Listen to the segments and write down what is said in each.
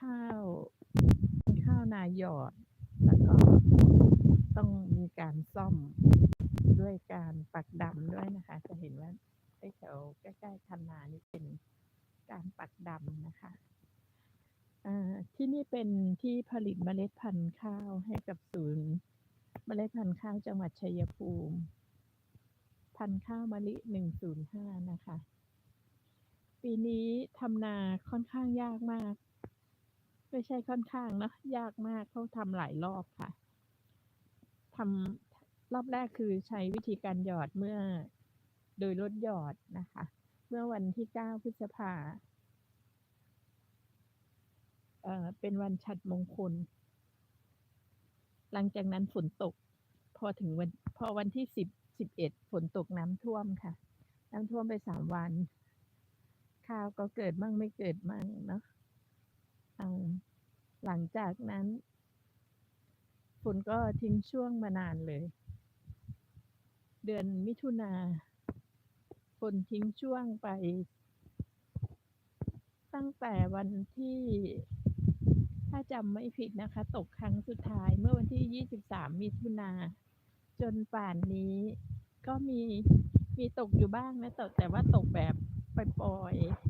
ข้าวข้าวนาหยอด แล้วก็ต้องมีการซ่อมด้วยการปักดำด้วยนะคะ จะเห็นว่าไอ้แถวใกล้ๆคันนานี่เป็นการปักดำนะคะที่นี่เป็นที่ผลิตเมล็ดพันธุ์ข้าวให้กับศูนย์เมล็ดพันธุ์ข้าวจังหวัดชัยภูมิ พันธุ์ข้าวมะลิหนึ่งศูนย์ห้านะคะ ปีนี้ทำนาค่อนข้างยากมาก ไม่ใช่ค่อนข้างเนอะยากมากเขาทำหลายรอบค่ะทำรอบแรกคือใช้วิธีการหยอดเมื่อโดยรถหยอดนะคะ เมื่อวันที่ 9 พฤษภาเอ่อเป็นวันฉัตรมงคล หลังจากนั้นฝนตก พอถึงวันพอวันที่ 10 11 ฝนตกน้ำท่วมค่ะ น้ำท่วมไปสามวัน ข้าวก็เกิดมั่งไม่เกิดมั่งเนาะ หลังจากนั้นฝนก็ทิ้งช่วงมานานเลย เดือนมิถุนาฝนทิ้งช่วงไป ตั้งแต่วันที่ถ้าจำไม่ผิดนะคะ ตกครั้งสุดท้ายเมื่อวันที่ 23 มิถุนาจนป่านนี้ก็มีมีตกอยู่บ้างนะแต่แต่ว่าตกแบบปล่อยๆ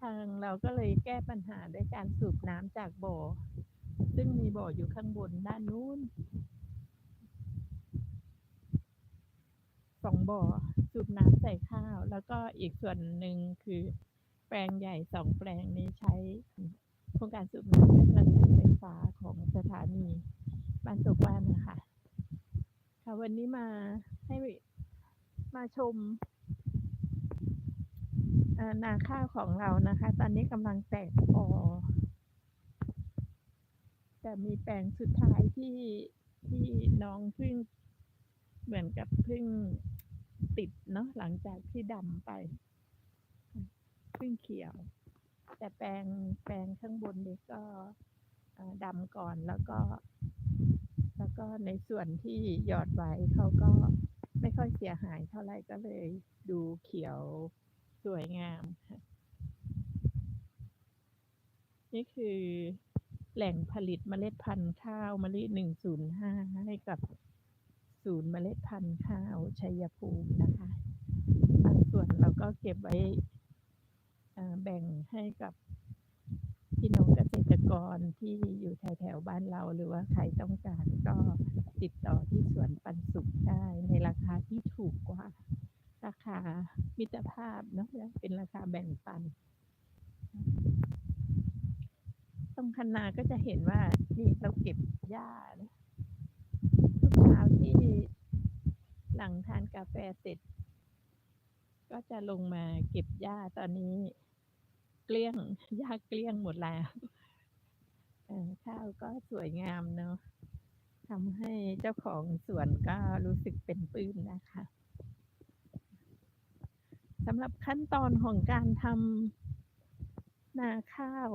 ทางเราก็เลยแก้ปัญหาด้วยการสูบน้ำจากบ่อ ซึ่งมีบ่ออยู่ข้างบนด้านนู้นสองบ่อสูบน้ำใส่ข้าว แล้วก็อีกส่วนหนึ่งคือ แปลงใหญ่สองแปลงนี้ใช้โครงการสูบน้ำด้วยกระแสไฟฟ้าของสถานีบ้านตกบ้านนะคะค่ะวันนี้มาให้มาชม นาข้าวของเรานะคะ ตอนนี้กำลังแตกออแต่มีแปลงสุดท้ายที่ที่น้องเพิ่งเหมือนกับเพิ่งติดเนาะหลังจากที่ดำไปเพิ่งเขียว แต่แปลงแปลงข้างบนนี้ก็ดำก่อนแล้วก็ แล้วก็ในส่วนที่หยอดไว้เขาก็ไม่ค่อยเสียหายเท่าไหร่ก็เลยดูเขียว สวยงามค่ะนี่คือแหล่งผลิตเมล็ดพันธุ์ข้าวมะลิหนึ่งศูนย์ห้าให้กับศูนย์เมล็ดพันธุ์ข้าวชัยภูมินะคะบางส่วนเราก็เก็บไว้แบ่งให้กับพี่น้องเกษตรกรที่อยู่แถวแถวๆบ้านเรา หรือว่าใครต้องการก็ติดต่อที่สวนปันสุขได้ในราคาที่ถูกกว่า ราคามิตรภาพเนาะเป็นราคาแบ่งปัน ตรงคันนาก็จะเห็นว่านี่เราเก็บหญ้านะทุกเช้าที่หลังทานกาแฟเสร็จ ก็จะลงมาเก็บหญ้าตอนนี้ เกลี้ยงหญ้าเกลี้ยงหมดแล้วข้าวก็สวยงามเนาะทำให้เจ้าของสวนก็รู้สึกเป็นปลื้มนะคะ สำหรับขั้นตอนของการทำนาข้าว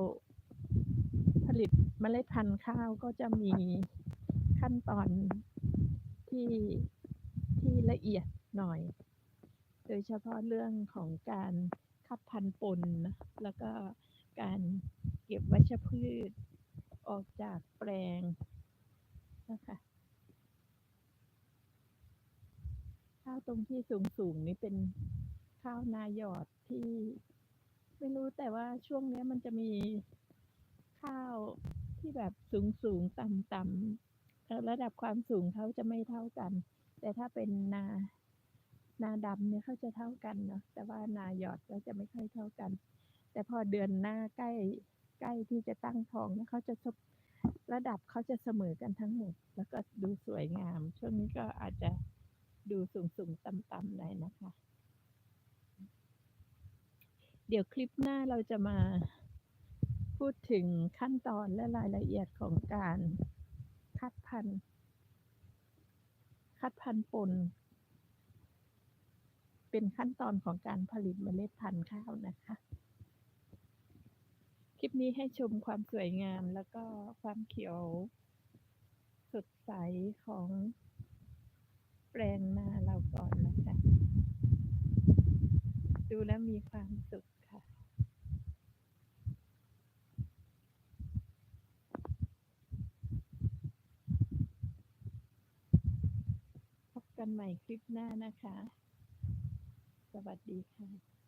ผลิตเมล็ดพันธุ์ข้าวก็จะมีขั้นตอนที่ที่ละเอียดหน่อย โดยเฉพาะเรื่องของการคัดพันธุ์ปนแล้วก็การเก็บวัชพืชออกจากแปลงนะคะข้าวตรงที่สูงๆนี่เป็น ข้าวนาหยอดที่ ไม่รู้แต่ว่าช่วงนี้มันจะมีข้าวที่แบบสูงๆต่ำๆเอ่อระดับความสูงเขาจะไม่เท่ากัน แต่ถ้าเป็นนานาดำเนี่ยเขาจะเท่ากันเนาะแต่ว่านาหยอดก็จะไม่ค่อยเท่ากัน แต่พอเดือนหน้าใกล้ใกล้ที่จะตั้งท้องเนี่ยเขาจะระดับเขาจะเสมอกันทั้งหมด แล้วก็ดูสวยงาม ช่วงนี้ก็อาจจะดูสูงๆต่ำๆหน่อยนะคะ เดี๋ยวคลิปหน้าเราจะมาพูดถึงขั้นตอนและรายละเอียดของการคัดพันธุ์คัดพันธุ์ปน เป็นขั้นตอนของการผลิตเมล็ดพันธุ์ข้าวนะคะ คลิปนี้ให้ชมความสวยงามแล้วก็ความเขียวสดใสของแปลงนาเราก่อนนะคะ ดูและมีความสุขค่ะ พบกันใหม่คลิปหน้านะคะ สวัสดีค่ะ